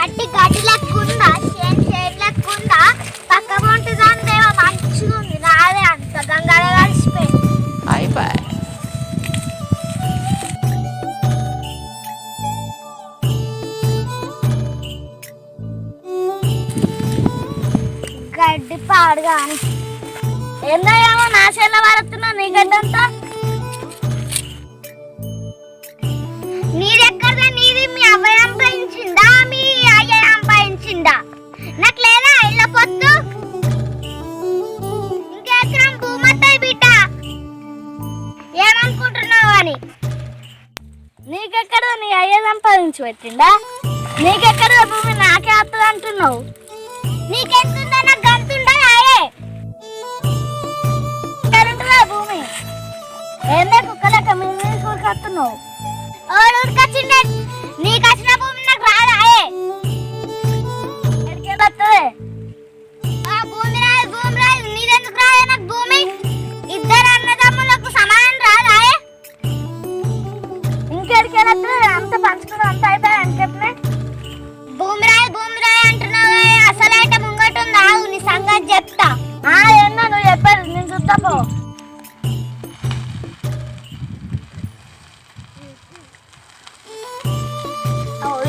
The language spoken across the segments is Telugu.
గడ్డి గడ్డి లెక్కుందా? చేను చేను లెక్కుందా? పక్క పొంటి దానిదేమో మంచిగా ఉంది. నాదే అంత గంగాల కలిసిపోయింది. అయిపోయి. గడ్డి పాడుగా. అని ఏందయ్యామో నా చేల పడుతున్నా నీ గడ్డంతా. నీదెక్కడదా? నీది మీ అవ్వయ్య సంపాదించిందా మీ నీకెక్కడ నీ అయ్యే సంపాదించి పెట్టిండా? నీకెక్కడ భూమి నాకే వస్తుంది అంటున్నావు? నీకెంతుందా? నాకు గంతుండా ఆయే! కరెంటుగా భూమి? ఏందే కుక్కలక మీ మీద ఉరికొస్తున్నావు ఓడు ఉరికొచ్చిండే నీకు వచ్చిన భూమి నాకు రాదు ఆయే! ఎక్కడికే చెప్పారు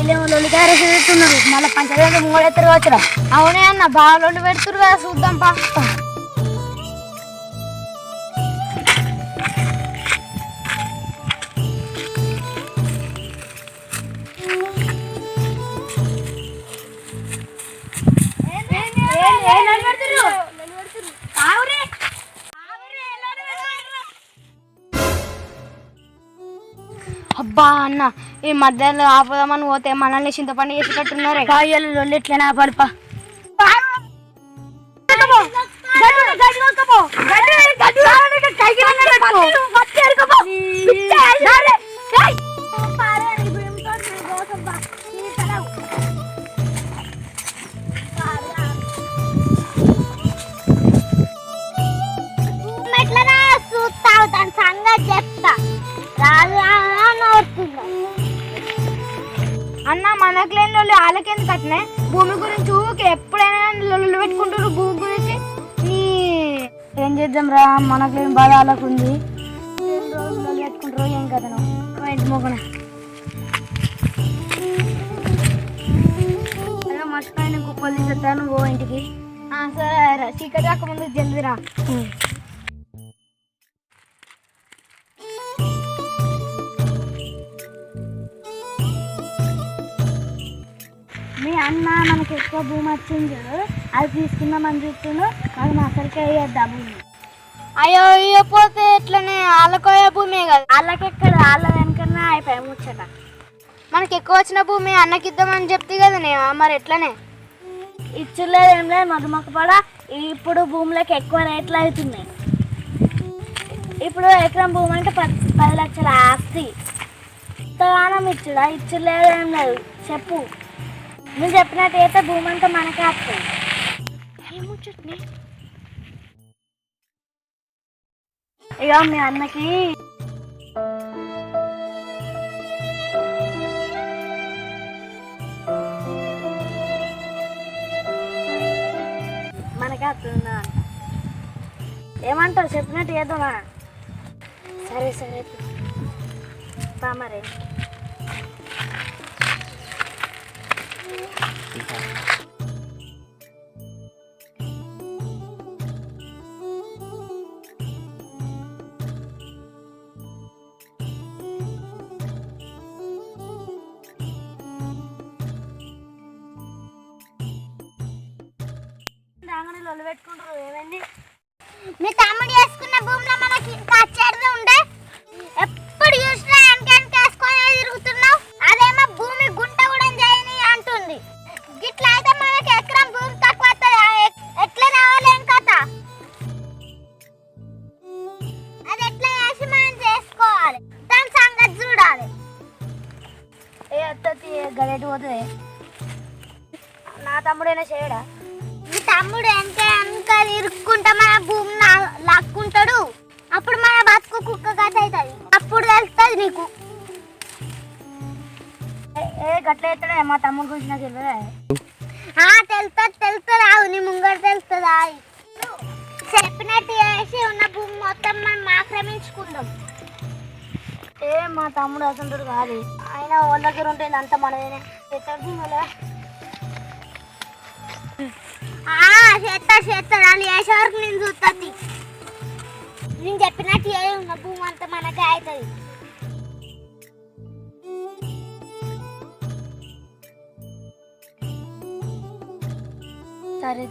నేను చూస్తా పో లొల్లిగారు చూస్తున్నారు మళ్ళీ పంచదార మూడెత్తరు వచ్చరా అవునే అన్న బాగా పెడుతురు కదా చూద్దాం పా. అబ్బా అన్న ఈ మధ్యలో ఆపుదామని పోతే మనల్ని చింతపండు చేసేటట్టున్నారే కాయలు లొల్లి ఎట్లైనా సంగతి చెప్తా రాదు అన్న మనకు లేని వాళ్ళు వాళ్ళకెందుకు అట్నే? భూమి గురించి ఊరికి ఎప్పుడైనా లొల్లు పెట్టుకుంటారు భూమి గురించి? నీ ఏం చేద్దాం రా మనకు లేని బాధ వాళ్ళకు ఉంది. పెట్టుకుంటారు ఏం కదా ఇంటి మొగన మర్చిపోయిన కుప్పలు తీసేస్తాను ఓ ఇంటికి. ఆ, సరే రా చీకటి రాకముందు జల్దీ అన్న మనకి ఎక్కువ భూమి వచ్చింది. చూడు అది తీసుకుందామని చూస్తున్నాను మనం అసలుకే వేయద్దా భూమి? అయ్యో ఇవ్వకపోతే ఎట్లనే? వాళ్ళకోయే భూమే కదా. వాళ్ళకి ఎక్కడ వాళ్ళ వెనకన్నా అయిపోయి ముచ్చట. మనకి ఎక్కువ వచ్చిన భూమి అన్నకి ఇద్దామని చెప్తే కదా నేను. మరి ఎట్లనే? ఇచ్చులేదు ఏం లేదు మధుమక పడ. ఇప్పుడు భూములకు ఎక్కువ రేట్లు అవుతున్నాయి. ఇప్పుడు ఎకరం భూమి అంటే పది పది లక్షల ఆస్తి. ఇంతగానం ఇచ్చుడా? ఇచ్చులేదు ఏం లేదు. చెప్పు. నువ్వు చెప్పినట్టు అయితే భూమి అంతా మనకే వస్తుంది. ఇక మీ అన్నకి. మనకే వస్తుందా ఏమంటావు? చెప్పినట్టు ఏదోనా సరే సరే. పా మరి లొల్లు పెట్టుకుంటారు ఏమైంది? మీ తమ్ముడు చేసుకున్న భూమిలో మనకి ఇంకా అచ్చేది ఉండే గడేటి పోతుంది నా తమ్ముడైనా చేయడా? మీ తమ్ముడు వెనక వెనక ఇరుక్కుంటా మన భూమి లాక్కుంటాడు. అప్పుడు మన బతుకు కుక్క కథ అవుతుంది. అప్పుడు తెలుస్తుంది నీకు. ఏ- గట్ల ఎత్తడే మా తమ్ముడు గురించి నాకు తెలియదా ఆ తెలుస్తుంది తెలుస్తుంది. ఆవు నీ ముంగడు తెలుస్తుందా చెప్పినట్టు చేసి ఉన్న భూమి మొత్తం మనం ఆక్రమించుకుందాం. ఏ మా తమ్ముడు అసంతుడు కాదు. ఆయన వాళ్ళ దగ్గర ఉంటే అంత మనదేనే ఎత్తడు మళ్ళా ఆ చేస్తా చేస్తాడు వరకు నేను చూస్తుంది? నేను చెప్పినట్టు ఏ ఉన్న భూమి అంతా మనకే అవుతుంది. సరే